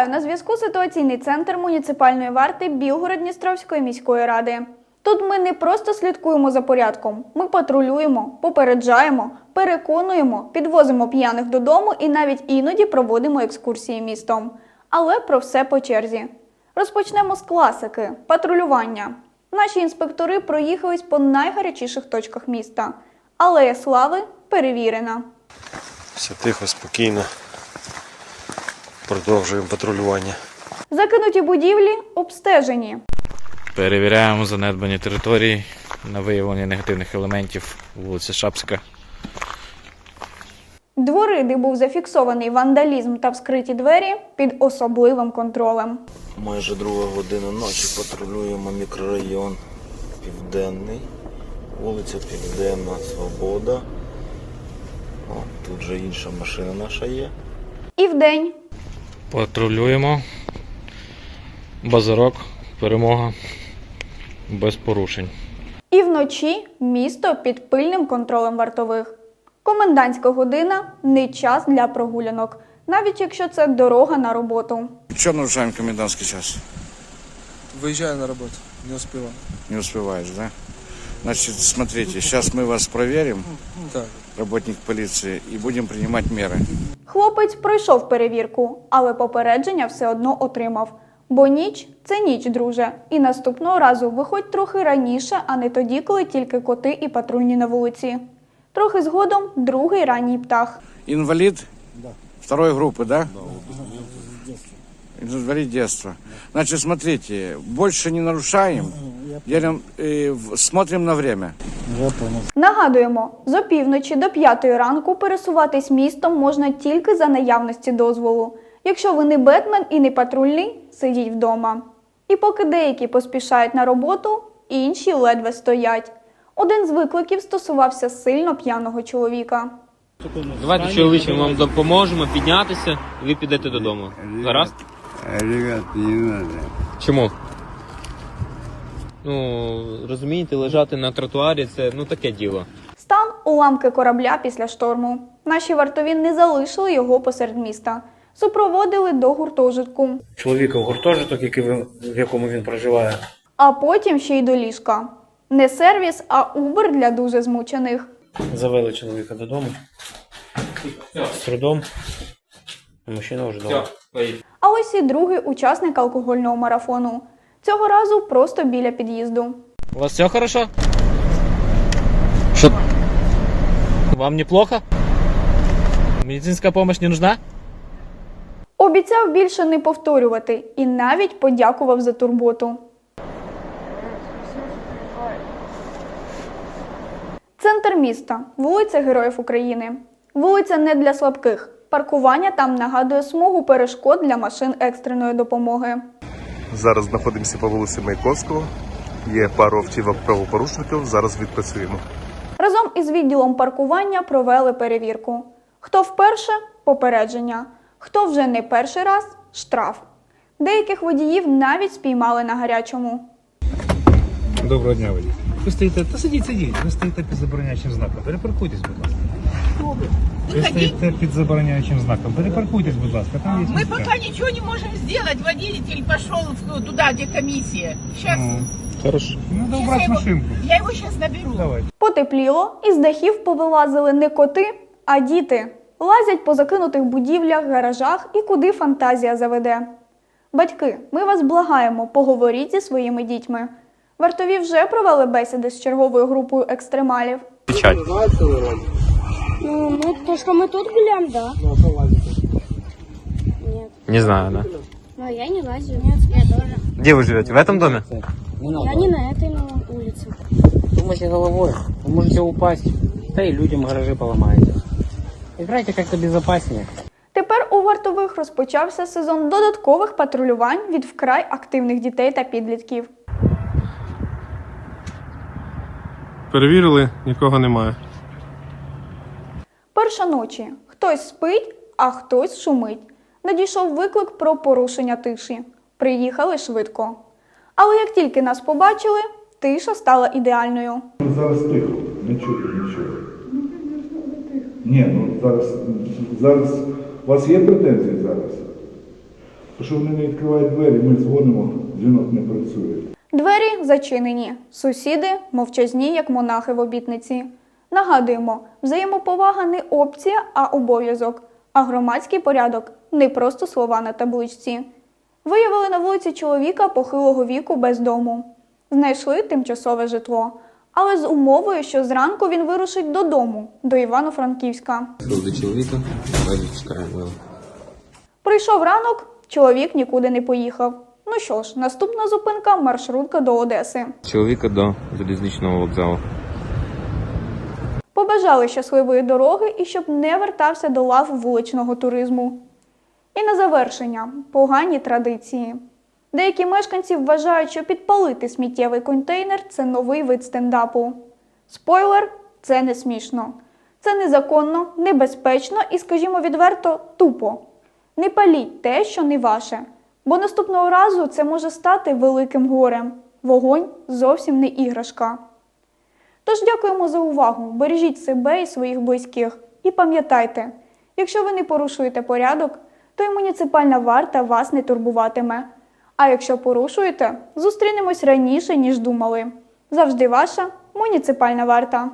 Вітаю на зв'язку ситуаційний центр муніципальної варти Білгород-Дністровської міської ради. Тут ми не просто слідкуємо за порядком, ми патрулюємо, попереджаємо, переконуємо, підвозимо п'яних додому і навіть іноді проводимо екскурсії містом. Але про все по черзі. Розпочнемо з класики патрулювання. Наші інспектори проїхались по найгарячіших точках міста. Алея Слави перевірена. Все тихо, спокійно. Продовжуємо патрулювання. Закинуті будівлі обстежені. Перевіряємо занедбані території на виявлення негативних елементів вулиця Шапська. Двори, де був зафіксований вандалізм та вскриті двері, під особливим контролем. Майже друга година ночі патрулюємо мікрорайон Південний, вулиця Південна Свобода. О, тут же інша машина наша є. І вдень Патрулюємо. Базарок, перемога без порушень. і вночі місто під пильним контролем вартових. Комендантська година не час для прогулянок, навіть якщо це дорога на роботу. Что нарушаем комендантский час? Выезжаю на работу, не успеваю. Не успеваешь, да? Значит, смотрите, сейчас мы вас проверим, Так. работник полиции, и будем принимать меры. Хлопець пройшов перевірку, але попередження все одно отримав. Бо ніч це ніч, друже. І наступного разу виходь трохи раніше, а не тоді, коли тільки коти і патрульні на вулиці. Трохи згодом другий ранній птах. Инвалид? Второй группы, да? Инвалид детства. Значит, смотрите, больше не нарушаем, делаем, э, в- смотрим на время. Нагадуємо, з опівночі до п'ятої ранку пересуватись містом можна тільки за наявності дозволу. Якщо ви не бетмен і не патрульний, сидіть вдома. І поки деякі поспішають на роботу, інші ледве стоять. Один з викликів стосувався сильно п'яного чоловіка. Давайте чоловіче, ми вам допоможемо піднятися, і ви підете додому. Гаразд? Ребят, не надо. Чому? Ну, розумієте, лежати на тротуарі це ну таке діло. Стан уламки корабля після шторму. Наші вартові не залишили його посеред міста. Супроводили до гуртожитку, чоловіка в гуртожиток, який він- в якому він проживає. а потім ще й до ліжка. Не сервіс, а убер для дуже змучених. Завели чоловіка додому. З трудом. Мужчина вже вдома. А ось і другий учасник алкогольного марафону. Цього разу просто біля під'їзду. У вас все хорошо? Что? Вам неплохо? Медицинская помощь не нужна? Обіцяв більше не повторювати і навіть подякував за турботу. Центр міста, вулиця Героїв України. Вулиця не для слабких. Паркування там нагадує смугу перешкод для машин екстреної допомоги. Зараз знаходимося по вулиці Маяковського. Є пару автівок правопорушників. Зараз відпрацюємо. Разом із відділом паркування провели перевірку. Хто вперше попередження, хто вже не перший раз штраф. Деяких водіїв навіть спіймали на гарячому. Доброго дня, водій. Ви стоїте, та сидіть, сидіть. Ви стоїте під забороняючим знаком. Перепаркуйтесь, будь ласка. Ви стоїте під забороняючим знаком. Перепаркуйтесь, будь ласка. Там є Мы місця. пока ничего не можем сделать. Водитель пошел в- туда, где комиссия. Сейчас Ну, Хорошо. Надо его- машинку. я его сейчас наберу. Давай. Потепліло, із дахів повилазили не коти, а діти. Лазять по закинутих будівлях, гаражах і куди фантазія заведе. Батьки, ми вас благаємо, поговоріть зі своїми дітьми. Вартові вже провели бесіди з черговою групою екстремалів. Ну, ну, то, что мы тут гуляем, да. Не знаю, да. Но я не лазю. Нет, я тоже. Где вы живете? В этом доме? Я не на этой на улице. Думайте головой. Вы можете упасть. Да и людям гаражи поломаете. Играйте как-то безопаснее. Тепер у вартових розпочався сезон додаткових патрулювань від вкрай активних дітей та підлітків. Перевірили, нікого немає. Перша ночі. Хтось спить, а хтось шумить. Надійшов виклик про порушення тиші. Приїхали швидко. Але як тільки нас побачили, тиша стала ідеальною. Зараз тихо, не чути нічого. Ні, ну зараз, зараз у вас є претензії зараз? Що вони не відкривають двері, ми дзвонимо, дзвінок не працює. Двері зачинені. Сусіди мовчазні, як монахи в обітниці. Нагадуємо, взаємоповага не опція, а обов'язок. А громадський порядок не просто слова на табличці. Виявили на вулиці чоловіка похилого віку без дому. Знайшли тимчасове житло, але з умовою, що зранку він вирушить додому, до Івано-Франківська. До чоловіка, чекаємо. Прийшов ранок, чоловік нікуди не поїхав. Що ж, наступна зупинка маршрутка до Одеси. Чоловіка до залізничного вокзалу. Побажали щасливої дороги і щоб не вертався до лав вуличного туризму. І на завершення погані традиції. Деякі мешканці вважають, що підпалити сміттєвий контейнер це новий вид стендапу. Спойлер це не смішно. Це незаконно, небезпечно і, скажімо відверто, тупо. Не паліть те, що не ваше, бо наступного разу це може стати великим горем. Вогонь зовсім не іграшка. Тож дякуємо за увагу. Бережіть себе і своїх близьких. І пам'ятайте, якщо ви не порушуєте порядок, то й муніципальна варта вас не турбуватиме. А якщо порушуєте, зустрінемось раніше, ніж думали. Завжди ваша муніципальна варта.